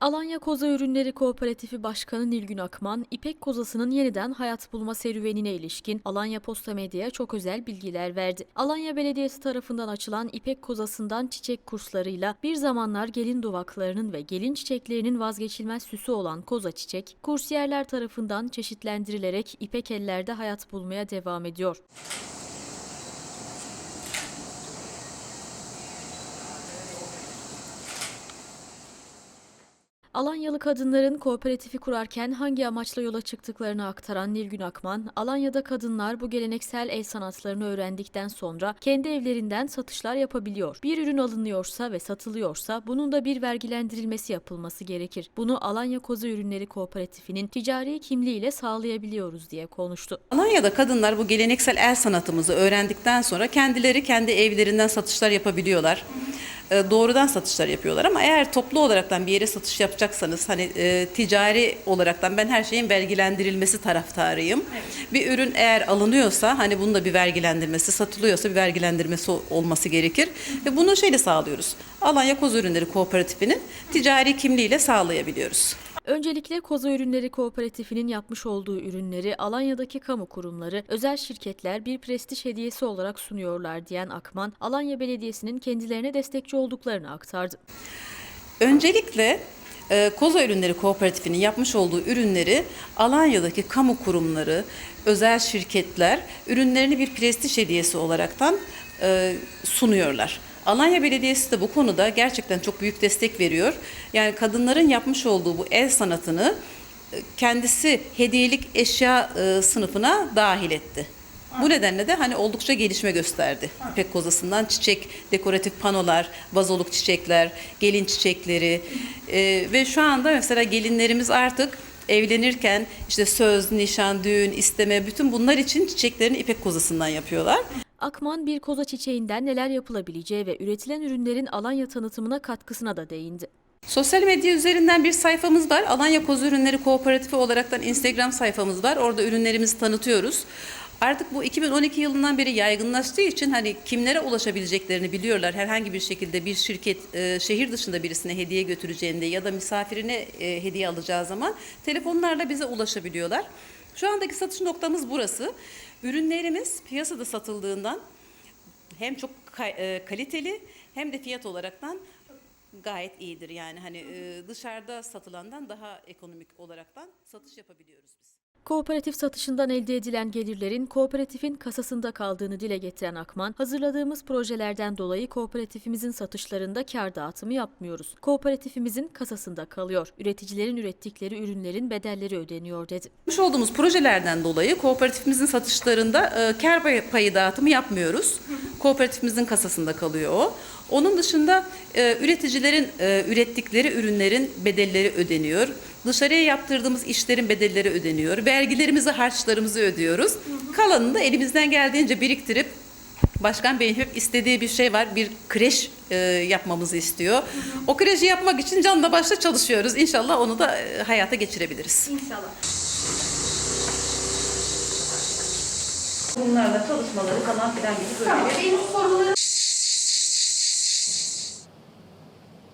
Alanya Koza Ürünleri Kooperatifi Başkanı Nilgün Akman, İpek kozasının yeniden hayat bulma serüvenine ilişkin Alanya Posta Medya'ya çok özel bilgiler verdi. Alanya Belediyesi tarafından açılan İpek kozasından çiçek kurslarıyla bir zamanlar gelin duvaklarının ve gelin çiçeklerinin vazgeçilmez süsü olan koza çiçek, kursiyerler tarafından çeşitlendirilerek İpek ellerde hayat bulmaya devam ediyor. Alanyalı kadınların kooperatifi kurarken hangi amaçla yola çıktıklarını aktaran Nilgün Akman, Alanya'da kadınlar bu geleneksel el sanatlarını öğrendikten sonra kendi evlerinden satışlar yapabiliyor. Bir ürün alınıyorsa ve satılıyorsa bunun da bir vergilendirilmesi yapılması gerekir. Bunu Alanya Koza Ürünleri Kooperatifi'nin ticari kimliğiyle sağlayabiliyoruz diye konuştu. Alanya'da kadınlar bu geleneksel el sanatımızı öğrendikten sonra kendileri kendi evlerinden satışlar yapabiliyorlar. E, Doğrudan satışlar yapıyorlar ama eğer toplu olaraktan bir yere satış yapacaksanız hani e, ticari olaraktan ben her şeyin vergilendirilmesi taraftarıyım. Bir ürün eğer alınıyorsa hani bunun da bir vergilendirmesi, satılıyorsa bir vergilendirmesi ol- olması gerekir. Ve bunu şeyle sağlıyoruz. Alanya Koz Ürünleri Kooperatifi'nin ticari kimliğiyle sağlayabiliyoruz. Öncelikle Koza Ürünleri Kooperatifi'nin yapmış olduğu ürünleri Alanya'daki kamu kurumları, özel şirketler bir prestij hediyesi olarak sunuyorlar diyen Akman, Alanya Belediyesi'nin kendilerine destekçi olduklarını aktardı. Öncelikle e, Koza Ürünleri Kooperatifi'nin yapmış olduğu ürünleri Alanya'daki kamu kurumları, özel şirketler ürünlerini bir prestij hediyesi olaraktan e, sunuyorlar. Alanya Belediyesi de bu konuda gerçekten çok büyük destek veriyor. Yani kadınların yapmış olduğu bu el sanatını e, kendisi hediyelik eşya e, sınıfına dahil etti. Bu nedenle de hani oldukça gelişme gösterdi. İpek kozasından çiçek, dekoratif panolar, vazoluk çiçekler, gelin çiçekleri e, ve şu anda mesela gelinlerimiz artık evlenirken işte söz, nişan, düğün, isteme bütün bunlar için çiçeklerini ipek kozasından yapıyorlar. Akman bir koza çiçeğinden neler yapılabileceği ve üretilen ürünlerin Alanya tanıtımına katkısına da değindi. Sosyal medya üzerinden bir sayfamız var. Alanya Koz Ürünleri Kooperatifi olaraktan Instagram sayfamız var. Orada ürünlerimizi tanıtıyoruz. Artık bu 2012 yılından beri yaygınlaştığı için hani kimlere ulaşabileceklerini biliyorlar. Herhangi bir şekilde bir şirket e, şehir dışında birisine hediye götüreceğinde ya da misafirine e, hediye alacağı zaman telefonlarla bize ulaşabiliyorlar. Şu andaki satış noktamız burası. Ürünlerimiz piyasada satıldığından hem çok e, kaliteli hem de fiyat olaraktan gayet iyidir. Yani hani e, dışarıda satılandan daha ekonomik olaraktan satış yapabiliyoruz biz. Kooperatif satışından elde edilen gelirlerin kooperatifin kasasında kaldığını dile getiren Akman, hazırladığımız projelerden dolayı kooperatifimizin satışlarında kar dağıtımı yapmıyoruz. Kooperatifimizin kasasında kalıyor. Üreticilerin ürettikleri ürünlerin bedelleri ödeniyor dedi. Yapmış olduğumuz projelerden dolayı kooperatifimizin satışlarında e, kar payı, payı dağıtımı yapmıyoruz. Kooperatifimizin kasasında kalıyor o. Onun dışında e, üreticilerin e, ürettikleri ürünlerin bedelleri ödeniyor. Dışarıya yaptırdığımız işlerin bedelleri ödeniyor. Vergilerimizi, harçlarımızı ödüyoruz. Kalanını da elimizden geldiğince biriktirip Başkan Bey'in hep istediği bir şey var. Bir kreş e, yapmamızı istiyor. O kreşi yapmak için canla başla çalışıyoruz. İnşallah onu da e, hayata geçirebiliriz. Bunlarla çalışmaları falan filan gibi böyle bir